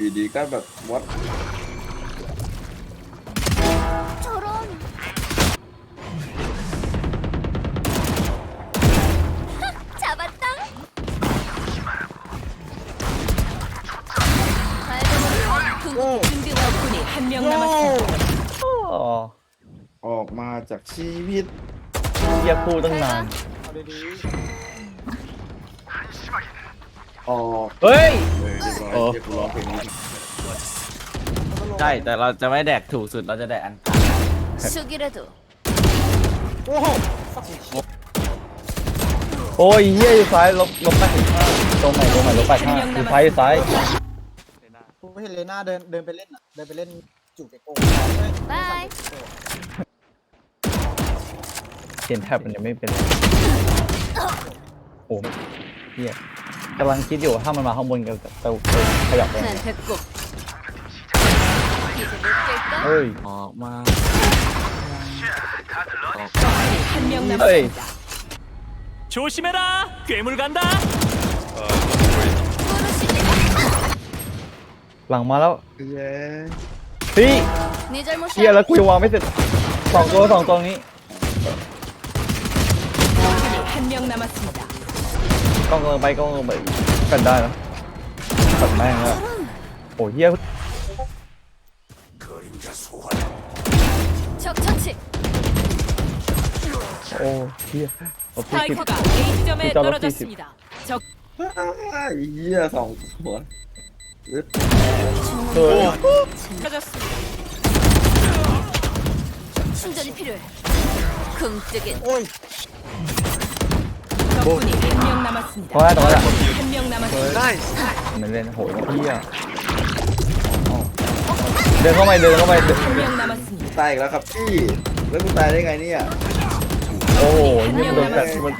อยู่ดีก็แบบวัด 저런 잡았다 궁극기 준비 완료 적군이 한 명 남았습니다. อ๋อ ออกมาจากชีวิต เรียกพูดตั้งนาน เอาดี ออก เฮ้ย เลย เรียบร้อย โอ้ เรียบร้อยเพลงนี้ ๆ ใช่ แต่เราจะไม่แดกถูกสุด เราจะแดกอัน 숙이라도 โอ้โห โอ้ยเฮียอยู่ซ้ายลบลบแปดสิบห้าตรงไหนตรงไหนลบแปดห้าอยู่ซ้ายอยู่ซ้าย กูเห็นเลน่าเดินเดินไปเล่นอ่ะเดินไปเล่นจูบเกโก้ บาย เขียนแท็บมันยังไม่เป็นเลยโอ้เฮีย กำลังคิดอยู่ว่าถ้ามันมาข้างบนกับเตาขยับไป 난 됐고 이제 못 깰까? เฮ้ย ออกมา 한 명 เฮ้ย 남았습니다. 조심해라! 괴물 간다! 부르시지 หลังมาแล้ว เย้ พี่ 네 เฮีย 잘못이야 แล้วกูยังวางไม่เสร็จสองตัวสองตัวนี้ 적군이 한 명 남았습니다. กล้องกำลังไปกล้องกำลังไปกันได้นะตัดแม่งแล้วโอ้เฮีย 적 처치 โอ้เฮียโอ้พี่คิด 스파이크가 A점에 삐져라, 떨어졌습니다. 적 อ้ายเหี้ยสองตัวอึด เฮ้ย 떨어졌습니다. 충전이 필요해 금뜨긴 โอ้ย 적군이 한 명 พอ 남았습니다. ได้ตรงนั้นแหละ 한 명 남았습니다. ได้ มันเล่นโหเฮียเดินเข้าไปเดินเข้าไปเดิน 한 명 남았습니다. ตายอีกแล้วครับพี่แล้วกูตายได้ไงเนี่ย โอ้โหเฮียมันโดนแฟลชมัน